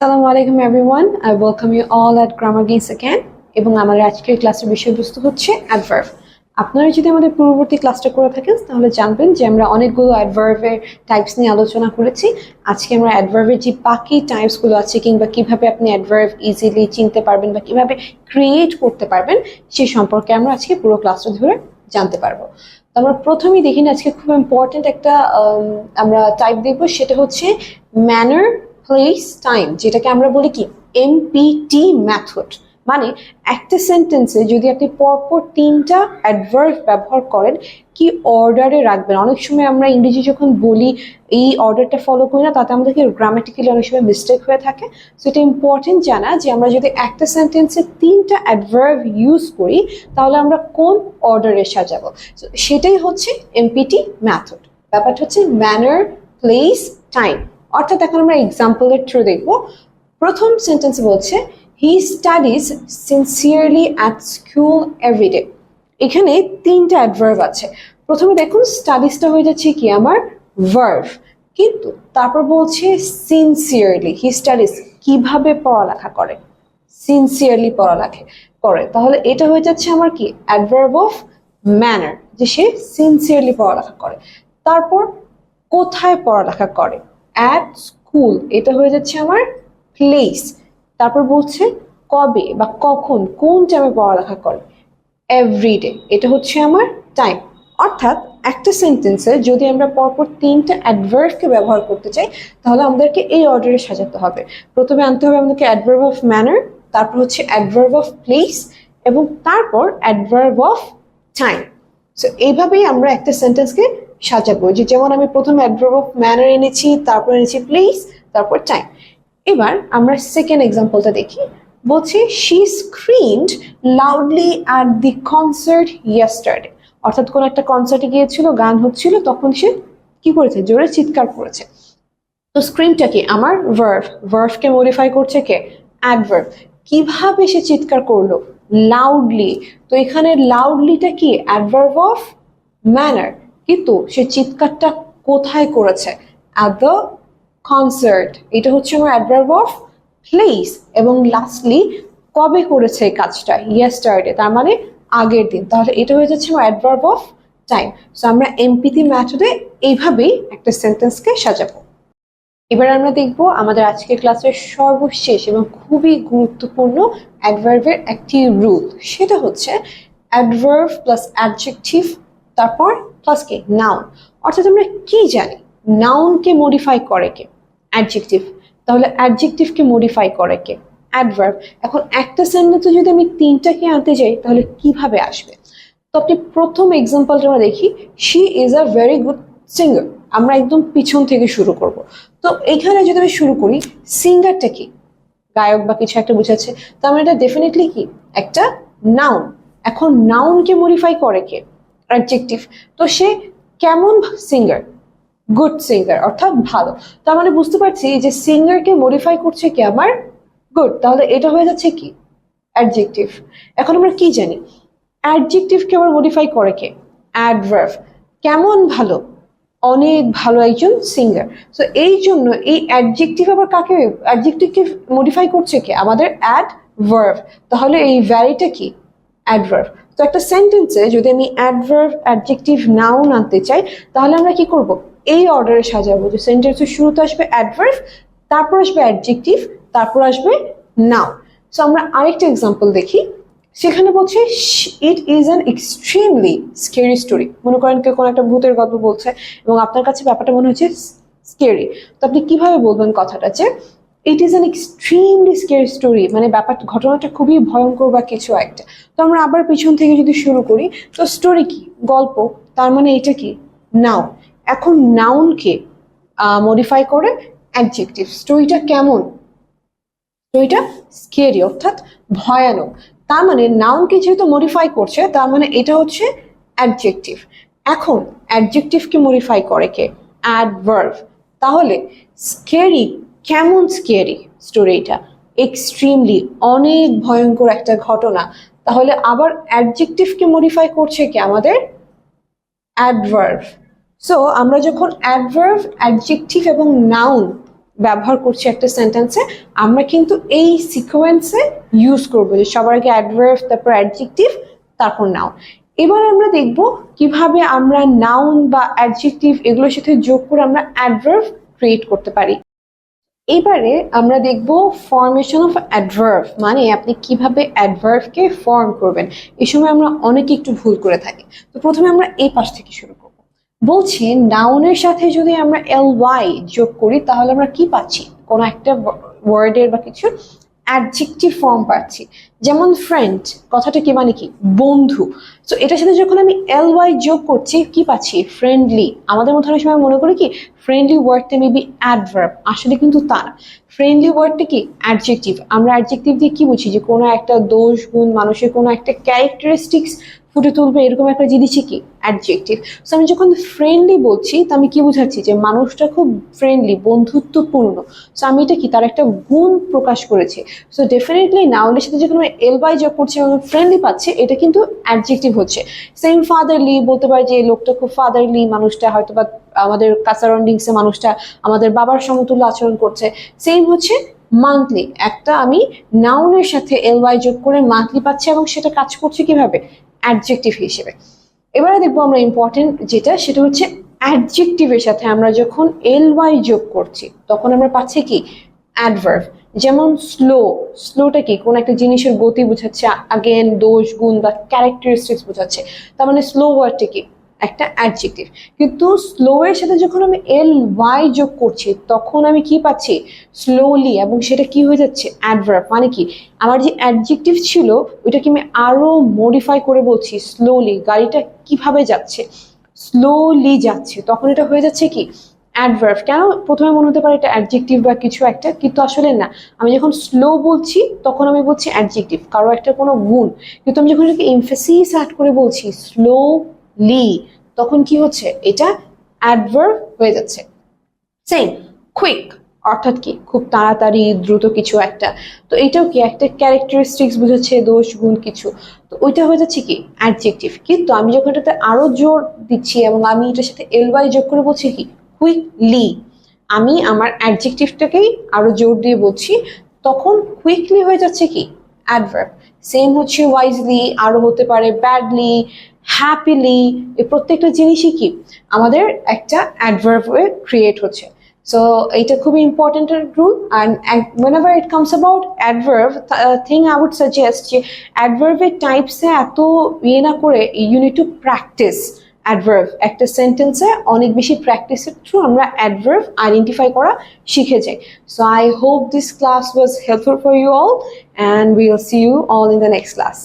আসসালামু আলাইকুম everyone I welcome you all at grammar games again এবং আমাদের আজকের ক্লাসের বিষয়বস্তু হচ্ছে অ্যাডভার্ব আপনারা যদি আমাদের পূর্ববর্তী ক্লাসটা করে থাকেন তাহলে জানবেন যে আমরা অনেকগুলো অ্যাডভার্বের টাইপস নিয়ে আলোচনা করেছি। আজকে আমরা অ্যাডভার্বের যে বাকি টাইপসগুলো আছে কিংবা কীভাবে আপনি অ্যাডভার্ব ইজিলি চিনতে পারবেন বা কীভাবে ক্রিয়েট করতে পারবেন সে সম্পর্কে আমরা আজকে পুরো ক্লাসটা ধরে জানতে পারব। তো আমরা প্রথমেই দেখি না আজকে খুব ইম্পর্টেন্ট একটা আম, আমরা টাইপ দেখব সেটা হচ্ছে ম্যানার প্লেস টাইম যেটাকে আমরা বলি কি এমপিটি ম্যাথড মানে একটা সেন্টেন্সে যদি আপনি পরপর তিনটা অ্যাডভার্ব ব্যবহার করেন, কি অর্ডারে রাখবেন? অনেক সময় আমরা ইংরেজি যখন বলি, এই অর্ডারটা ফলো করি না, তাতে আমাদেরকে গ্রামাটিক্যালি অনেক সময় মিস্টেক হয়ে থাকে। সো এটা ইম্পর্টেন্ট জানা যে আমরা যদি একটা সেন্টেন্সে তিনটা অ্যাডভার্ব ইউজ করি, তাহলে আমরা কোন অর্ডারে সাজাবো? সেটাই হচ্ছে এমপিটি ম্যাথড ব্যাপারটা হচ্ছে ম্যানার প্লেস টাইম অর্থাৎ এখন আমরা এক্সাম্পলের থ্রু দেখব। প্রথম সেন্টেন্স বলছে he studies sincerely at school everyday এখানে তিনটা অ্যাডভার্ব আছে। প্রথমে দেখুন স্টাডিজটা হয়ে যাচ্ছে কি আমার? ভার্ভ কিন্তু তারপর বলছে সিনসিয়ারলি হি স্টাডিজ কীভাবে পড়ালেখা করে? সিনসিয়ারলি পড়ালেখা করে। তাহলে এটা হয়ে যাচ্ছে আমার কি? অ্যাডভার্ব অফ ম্যানার যে সে সিনসিয়ারলি পড়ালেখা করে। তারপর কোথায় পড়ালেখা করে? অ্যাট স্কুল এটা হয়ে যাচ্ছে আমার প্লেস তারপর বলছে কবে বা কখন, কোন টাইমে পড়ালেখা করে? এভরিডে এটা হচ্ছে আমার টাইম অর্থাৎ একটা সেন্টেন্সে যদি আমরা পরপর তিনটা অ্যাডভার্বকে ব্যবহার করতে চাই, তাহলে আমাদেরকে এই অর্ডারে সাজাতে হবে। প্রথমে আনতে হবে আমাদেরকে অ্যাডভার্ব অফ ম্যানার তারপর হচ্ছে অ্যাডভার্ব অফ প্লেস এবং তারপর অ্যাডভার্ব অফ টাইম সো এইভাবেই আমরা একটা সেন্টেন্সকে সাজাবো। যে যেমন আমি প্রথম অ্যাডভার্ব অফ ম্যানার এনেছি, তারপর এনেছি প্লেস তারপর টাইম এবার আমরা সেকেন্ড এক্সাম্পলটা দেখি। বলছে she screamed loudly at the concert yesterday অর্থাৎ কোনো একটা কনসার্টে গিয়েছিল, গান হচ্ছিল, তখন সে কি করেছে? জোরে চিৎকার করেছে। তো স্ক্রিনটা কি? আমার ভার্ভ ভার্ভকে মডিফাই করছে কে? অ্যাডভার্ভ কীভাবে সে চিৎকার করল? লাউডলি তো এখানে লাউডলিটা কি? অ্যাডভার্ভ অফ ম্যানার কিন্তু সে চিৎকারটা কোথায় করেছে? অ্যাট দ্য কনসার্ট এটা হচ্ছে আমার অ্যাডভার্ব অফ প্লেস এবং লাস্টলি কবে করেছে এই কাজটা? ইয়েস্টারডে তার মানে আগের দিন। তাহলে এটা হয়ে যাচ্ছে আমার অ্যাডভার্ব অফ টাইম সো আমরা এমপিতি ম্যাথডে এইভাবেই একটা সেন্টেন্সকে সাজাবো। এবার আমরা দেখব আমাদের আজকের ক্লাসের সর্বশেষ এবং খুবই গুরুত্বপূর্ণ অ্যাডভার্বের একটি রুল সেটা হচ্ছে অ্যাডভার্ভ প্লাস অ্যাডজেক্টিভ তারপর প্লাস কি নাউন অর্থাৎ আমরা কি জানি? নাউনকে মডিফাই করে কে? অ্যাডজেক্টিভ তাহলে অ্যাডজেক্টিভকে মডিফাই করে কে? অ্যাডভার্ব এখন একটা সেন্টেন্সে যদি আমি তিনটাকে আনতে যাই, তাহলে কীভাবে আসবে? তো আপনি প্রথম এক্সাম্পলটা আমরা দেখি she is a very good singer আমরা একদম পিছন থেকে শুরু করব। তো এখানে যদি আমি শুরু করি সিঙ্গারটা কি? গায়ক বা কিছু একটা বুঝাচ্ছে। তো আমরা এটা ডেফিনেটলি কি? একটা নাউন এখন নাউনকে মডিফাই করে কে? অ্যাডজেক্টিভ তো সে কেমন সিঙ্গার গুড সিঙ্গার অর্থাৎ ভালো। তার মানে বুঝতে পারছি যে সিঙ্গারকে মডিফাই করছে কি আমার গুড তাহলে এটা হয়ে যাচ্ছে কি? অ্যাডজেক্টিভ এখন আমরা কি জানি? অ্যাডজেক্টিভকে আবার মডিফাই করে কে? অ্যাডভার্ভ কেমন ভালো? অনেক ভালো একজন সিঙ্গার সো এই জন্য এই অ্যাডজেক্টিভ আবার কাকে অ্যাডজেক্টিভকে মডিফাই করছে কে? আমাদের অ্যাড ভার্ভ তাহলে এই ভ্যারিটা কি? অ্যাডভার্ভ তো একটা সেন্টেন্সে যদি আমি অ্যাডভার্ভ অ্যাডজেক্টিভ নাউন আনতে চাই, তাহলে আমরা কি করব? এই অর্ডারে সাজাবো যে সেন্টেন্সের শুরুতে আসবে অ্যাডভার্ভ তারপর আসবে অ্যাডজেক্টিভ তারপর আসবে নাউন সো আমরা আরেকটা এক্সাম্পল দেখি। সেখানে বলছে it is an extremely scary story মনে করেন কেউ কোনো একটা ভূতের গল্প বলছে এবং আপনার কাছে ব্যাপারটা মনে হচ্ছে স্কেরি তো আপনি কীভাবে বলবেন কথাটা? যে it is an extremely scary story মানে ব্যাপার, ঘটনাটা খুবই ভয়ঙ্কর বা কিছু একটা। তো আমরা আবার পিছন থেকে যদি শুরু করি, তো স্টোরি কি? গল্প। তার মানে এটা কি? নাউন এখন নাউনকে মডিফাই করে অ্যাডজেক্টিভ স্টোরিটা কেমন? স্টোরিটা স্কেরি অর্থাৎ ভয়ানক। তার মানে নাউনকে যেহেতু মডিফাই করছে, তার মানে এটা হচ্ছে অ্যাডজেক্টিভ এখন অ্যাডজেক্টিভকে মডিফাই করে কে? অ্যাডভার্ভ তাহলে স্কেরি কেমন স্কেরি স্টোরিটা এক্সট্রিমলি অনেক ভয়ঙ্কর একটা ঘটনা। তাহলে আবার অ্যাডজেক্টিভকে মডিফাই করছে কি আমাদের? অ্যাডভার্ভ সো আমরা যখন অ্যাডভার্ভ অ্যাডজেক্টিভ এবং নাউন ব্যবহার করছি একটা সেন্টেন্সে আমরা কিন্তু এই সিকোয়েন্সে ইউজ করব যে সবার আগে অ্যাডভার্ভ তারপর অ্যাডজেক্টিভ তারপর নাও এবার আমরা দেখব কীভাবে আমরা নাউন বা অ্যাডজেক্টিভ এগুলোর সাথে যোগ করে আমরা অ্যাডভার্ভ ক্রিয়েট করতে পারি। এবারে আমরা দেখব ফর্মেশন অফ অ্যাডভার্ভ মানে আপনি কীভাবে অ্যাডভার্ভকে ফর্ম করবেন। এই সময় আমরা অনেকে একটু ভুল করে থাকি। তো প্রথমে আমরা এই পাশ থেকে শুরু করব। বলছি নাউনের সাথে যদি আমরা এল ওয়াই যোগ করি, তাহলে আমরা কি পাচ্ছি? কোনো একটা ওয়ার্ডের বা কিছু অ্যাডজেক্টিভ ফর্ম পাচ্ছি। যেমন ফ্রেন্ড কথাটা কি মানে কি? বন্ধু। তো এটার সাথে যখন আমি এল ওয়াই যোগ করছি, কি পাচ্ছি? ফ্রেন্ডলি আমাদের মধ্যে অনেক সময় মনে করি কি ফ্রেন্ডলি ওয়ার্ডটা মেবি অ্যাডভার্ব আসলে কিন্তু তা না। ফ্রেন্ডলি ওয়ার্ডটা কি? অ্যাডজেক্টিভ আমরা অ্যাডজেক্টিভ দিয়ে কি বুঝি? যে কোনো একটা দোষ, গুণ, মানুষের কোনো একটা ক্যারেক্টারিস্টিক্স ফুটে তুলবে এরকম একটা জিনিসই কি? অ্যাডজেক্টিভ সো আমি যখন ফ্রেন্ডলি বলছি, তো আমি কি বোঝাচ্ছি? যে মানুষটা খুব ফ্রেন্ডলি বন্ধুত্বপূর্ণ। সো আমি এটা কি? তার একটা গুণ প্রকাশ করেছি। সো ডেফিনেটলি নাউনের সাথে যখন আমি এল বাই যোগ করছি এবং ফ্রেন্ডলি পাচ্ছি, এটা কিন্তু অ্যাডজেক্টিভ হচ্ছে। সেম ফাদারলি বলতে পারি যে, লোকটা খুব ফাদারলি মানুষটা হয়তো বা আমাদের সারাউন্ডিংসে মানুষটা আমাদের বাবার সমতুল্য আচরণ করছে। সেম হচ্ছে মান্থলি একটা আমি নাউনের সাথে এল ওয়াই যোগ করে মান্থলি পাচ্ছি এবং সেটা কাজ করছে কীভাবে? অ্যাডজেক্টিভ হিসেবে। এবারে দেখব আমরা ইম্পর্টেন্ট যেটা, সেটা হচ্ছে অ্যাডজেক্টিভের সাথে আমরা যখন এল ওয়াই যোগ করছি, তখন আমরা পাচ্ছি কি? অ্যাডভার্ভ যেমন স্লো স্লোটা কি? কোন একটা জিনিসের গতি বোঝাচ্ছে আগেন দোষ, গুণ বা ক্যারেক্টারিস্টিক্স বোঝাচ্ছে। তার মানে স্লো ওয়ার্ডটা কি? একটা অ্যাডজেক্টিভ কিন্তু স্লো এর সাথে যখন আমি এল ওয়াই যোগ করছি, তখন আমি কি পাচ্ছি? স্লোলি এবং সেটা কি হয়ে যাচ্ছে? অ্যাডভার্ব মানে কি? আমার যে অ্যাডজেক্টিভ ছিল, ওইটাকে আমি আরও মডিফাই করে বলছি স্লোলি গাড়িটা কীভাবে যাচ্ছে? স্লোলি যাচ্ছে। তখন এটা হয়ে যাচ্ছে কি? অ্যাডভার্ব কেন প্রথমে মনে হতে পারে এটা অ্যাডজেক্টিভ বা কিছু একটা? কিন্তু আসলে না। আমি যখন স্লো বলছি, তখন আমি বলছি অ্যাডজেক্টিভ কারও একটা কোনো গুণ। কিন্তু আমি যখন এটাকে এমফেসিস অ্যাড করে বলছি স্লো লি, তখন কি হচ্ছে? এটা অ্যাডভার্ব হয়ে যাচ্ছে। সেম কুইক অর্থাৎ কি? খুব তাড়াতাড়ি, দ্রুত কিছু একটা। তো এটাও কি? একটা ক্যারেক্টারিস্টিক্স বুঝাচ্ছে, দোষ, গুণ কিছু। তো ওইটা হয়ে যাচ্ছে কি? অ্যাডজেক্টিভ কিন্তু আমি যখন এটাতে আরও জোর দিচ্ছি এবং আমি এটার সাথে এল ওয়াই যোগ করে বলছি কি? কুইকলি আমি আমার অ্যাডজেক্টিভটাকেই আরও জোর দিয়ে বলছি, তখন কুইকলি হয়ে যাচ্ছে কি? অ্যাডভার্ব সেম হচ্ছে ওয়াইজলি আরও হতে পারে ব্যাডলি হ্যাপিলি এই প্রত্যেকটা জিনিসই কি? আমাদের একটা অ্যাডভার্ব হয়ে ক্রিয়েট হচ্ছে। সো এটা খুবই important rule and whenever it comes about adverb uh, thing I would suggest যে অ্যাডভার্বের টাইপসে এত ইয়ে না করে you need to practise adverb একটা সেন্টেন্সে অনেক বেশি প্র্যাকটিসের থ্রু আমরা অ্যাডভার্ভ আইডেন্টিফাই করা শিখে যাই। So I hope this class was helpful for you all and will see you all in the next class